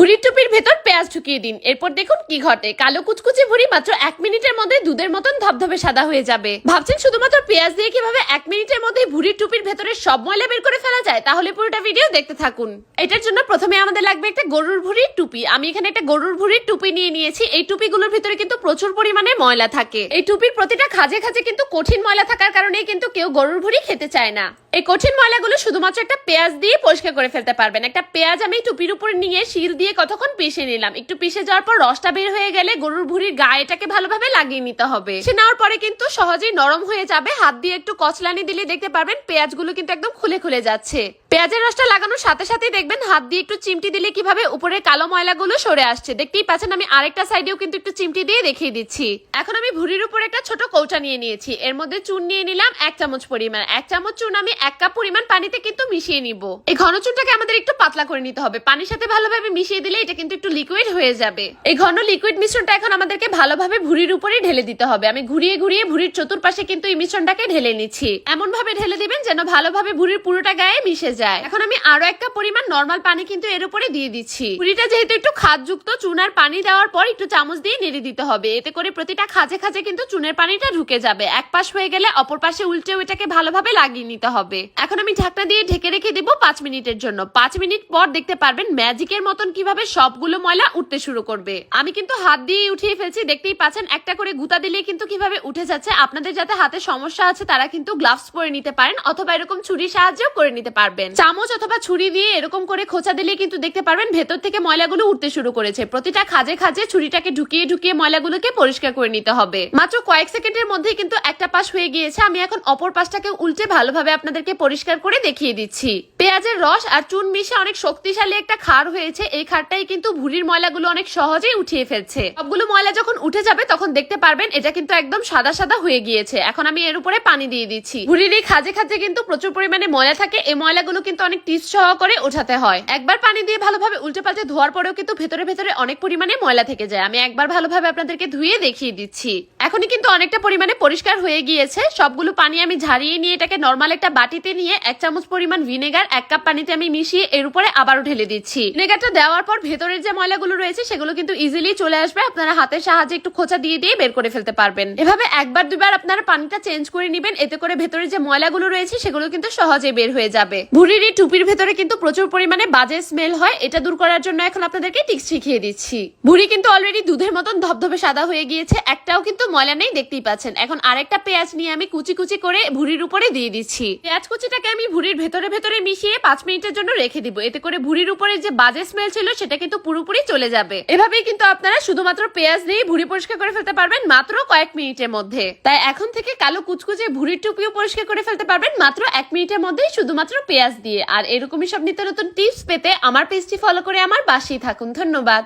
ভুড়ির টুপির ভেতর পেঁয়াজ ঢুকিয়ে দিন। এরপর দেখুন কি ঘটে। কালো কুচকুচে ভুড়ি মাত্র এক মিনিটের মধ্যে দুধের মতন ধবধবে সাদা হয়ে যাবে। ভাবছেন শুধুমাত্র পেঁয়াজ দিয়ে কীভাবে এক মিনিটের মধ্যে ভুড়ির টুপির ভেতরে সব ময়লা বের করে ফেলা যায়? তাহলে পুরোটা ভিডিও দেখতে থাকুন। এটার জন্য প্রথমে আমাদের লাগবে একটা গরুর ভুড়ির টুপি। আমি এখানে একটা গরুর ভুড়ির টুপি নিয়ে নিয়েছি। এই টুপিগুলোর ভিতরে কিন্তু প্রচুর পরিমাণে ময়লা থাকে। এই টুপির প্রতিটা খাজে খাজে কিন্তু কঠিন ময়লা থাকার কারণে কিন্তু কেউ গরুর ভুড়ি খেতে চায় না। এই কঠিন ময়লাগুলো শুধুমাত্র একটা পেঁয়াজ দিয়ে পরিষ্কার করে ফেলতে পারবেন। একটা পেঁয়াজ আমি টুপির উপর নিয়ে শিল দিয়ে কতক্ষণ পিষে নিলাম। একটু পিষে যাওয়ার পর রসটা বের হয়ে গেলে গরুর ভুড়ির গায়েটাকে ভালোভাবে লাগিয়ে নিতে হবে। সে নেওয়ার পরে কিন্তু সহজেই নরম হয়ে যাবে। হাত দিয়ে একটু কচলানি দিলে দেখতে পারবেন পেঁয়াজগুলো কিন্তু একদম খুলে খুলে যাচ্ছে। পেঁয়াজের রসটা লাগানোর সাথে সাথে দেখবেন হাত দিয়ে একটু চিমটি দিলে কীভাবে উপরে কালো ময়লাগুলো সরে আসছে। দেখতেই পাচ্ছেন, আমি আরেকটা সাইডেও কিন্তু একটু চিমটি দিয়ে দেখিয়ে দিচ্ছি। এখন আমি ভুড়ির উপর একটা ছোট কৌটা নিয়ে নিয়েছি। এর মধ্যে চুন নিয়ে নিলাম এক চামচ পরিমাণ। এক চামচ চুন আমি এক কাপ পরিমাণ পানিতে কিন্তু মিশিয়ে নিব। এই ঘন চুনটাকে আমাদের একটু পাতলা করে নিতে হবে। পানির সাথে ভালোভাবে মিশিয়ে দিলে এটা কিন্তু একটু লিকুইড হয়ে যাবে। এই ঘন লিকুইড মিশ্রণটা এখন আমাদেরকে ভালোভাবে ভুড়ির উপরে ঢেলে দিতে হবে। আমি ঘুরিয়ে ঘুরিয়ে ভুড়ির চতুর্পাশে কিন্তু এই মিশ্রণটাকে ঢেলে নিচ্ছি। এমন ভাবে ঢেলে দিবেন যেন ভালোভাবে ভুড়ির পুরোটা গায়ে মিশে যায়। এখন আমি আরও একটা পরিমাণ নর্মাল পানি কিন্তু এর উপরে দিয়ে দিচ্ছি। ভুড়িটা যেহেতু একটু খাদযুক্ত, চুনার পানি দেওয়ার পর একটু চামচ দিয়ে নেড়ে দিতে হবে। এতে করে প্রতিটা খাজে খাজে কিন্তু চুনের পানিটা ঢুকে যাবে। এক পাশ হয়ে গেলে অপর পাশে উল্টে ওইটাকে ভালোভাবে লাগিয়ে নিতে হবে। এখন আমি ঢাকনা দিয়ে ঢেকে রেখে দিব পাঁচ মিনিটের জন্য। পাঁচ মিনিট পর দেখতে পারবেন ম্যাজিকের মতন কীভাবে সবগুলো ময়লা উঠতে শুরু করবে। আমি কিন্তু হাত দিয়ে উঠিয়ে ফেলছি, দেখতেই পাচ্ছেন একটা করে গুতা দিলে কিন্তু কীভাবে উঠে যাচ্ছে। আপনাদের যাতে হাতে সমস্যা আছে, তারা কিন্তু গ্লাভস পরে নিতে পারেন অথবা এরকম ছুরির সাহায্যেও করে নিতে পারবেন। চামচ অথবা ছুরি দিয়ে এরকম করে খোঁচা দিলে কিন্তু দেখতে পারবেন ভেতর থেকে ময়লাগুলো উঠতে শুরু করেছে। প্রতিটা খাজে খাজে ছুরিটাকে ঢুকিয়ে ঢুকিয়ে ময়লাগুলোকে পরিষ্কার করে নিতে হবে। মাত্র কয়েক সেকেন্ডের মধ্যে কিন্তু একটা পাশ হয়ে গিয়েছে। আমি এখন অপর পাশটাকে উল্টে ভালোভাবে আপনাদেরকে পরিষ্কার করে দেখিয়ে দিচ্ছি। পেঁয়াজের রস আর চুন মিশে অনেক শক্তিশালী একটা খার হয়েছে। এই খারটাই কিন্তু ভুড়ির ময়লাগুলো অনেক সহজেই উঠিয়ে ফেলছে। সবগুলো ময়লা যখন উঠে যাবে, তখন দেখতে পারবেন এটা কিন্তু একদম সাদা সাদা হয়ে গিয়েছে। এখন আমি এর উপরে পানি দিয়ে দিচ্ছি। ভুড়ির এই খাজে খাজে কিন্তু প্রচুর পরিমাণে ময়লা থাকে। এই ময়লাগুলো কিন্তু অনেক টিপস সহ করে ওঠাতে হয়। একবার পানি দিয়ে ভালোভাবে উল্টে পাল্টে ধোয়ার পরেও কিন্তু ভেতরে ভেতরে অনেক পরিমাণে ময়লা থেকে যায়। আমি একবার ভালোভাবে আপনাদেরকে ধুয়ে দেখিয়ে দিচ্ছি। এখনই কিন্তু অনেকটা পরিমাণে পরিষ্কার হয়ে গিয়েছে। সবগুলো পানি আমি ঝারিয়ে নিয়ে এটাকে নর্মাল একটা বাটিতে নিয়ে এক চামচ পরিমাণ ভিনেগার এক কাপ পানিতে আমি মিশিয়ে এর উপরে আবারও ঢেলে দিচ্ছি। ভিনেগারটা দেওয়ার পর ভেতরের যে ময়লাগুলো রয়েছে, সেগুলো কিন্তু ইজিলি চলে আসবে। আপনারা হাতের সাহায্যে একটু খোঁচা দিয়ে দিয়ে বের করে ফেলতে পারবেন। এভাবে একবার, দুবার আপনারা পানিটা চেঞ্জ করে নিবেন। এতে করে ভেতরে যে ময়লাগুলো রয়েছে, সেগুলো কিন্তু সহজে বের হয়ে যাবে। ভুড়ির এই টুপির ভেতরে কিন্তু প্রচুর পরিমাণে বাজে স্মেল হয়। এটা দূর করার জন্য এখন আপনাদেরকে টিক্স শিখিয়ে দিচ্ছি। ভুড়ি কিন্তু অলরেডি দুধের মতন ধবধবে সাদা হয়ে গিয়েছে। একটাও কিন্তু ময়লা নেই, দেখতেই পাচ্ছেন। এখন আরেকটা পেঁয়াজ নিয়ে আমি কুচি কুচি করে ভুড়ির উপরে দিয়ে দিচ্ছি। পেঁয়াজ কুচিটাকে আমি ভুড়ির ভেতরে ভেতরে মিশিয়ে পাঁচ মিনিটের জন্য রেখে দিব। এতে করে ভুড়ির উপরে যে বাজে স্মেল ছিল, সেটা কিন্তু পুরোপুরি চলে যাবে। এভাবেই কিন্তু আপনারা শুধুমাত্র পেঁয়াজ দিয়ে ভুড়ি পরিষ্কার করে ফেলতে পারবেন মাত্র কয়েক মিনিটের মধ্যে। তাই এখন থেকে কালো কুচকুচে ভুড়ির টুপিও পরিষ্কার করে ফেলতে পারবেন মাত্র এক মিনিটের মধ্যেই শুধুমাত্র পেঁয়াজ দিয়ে। আর এরকমই সব নিত্য নতুন টিপস পেতে আমার পেজটি ফলো করে আমার বাসেই থাকুন। ধন্যবাদ।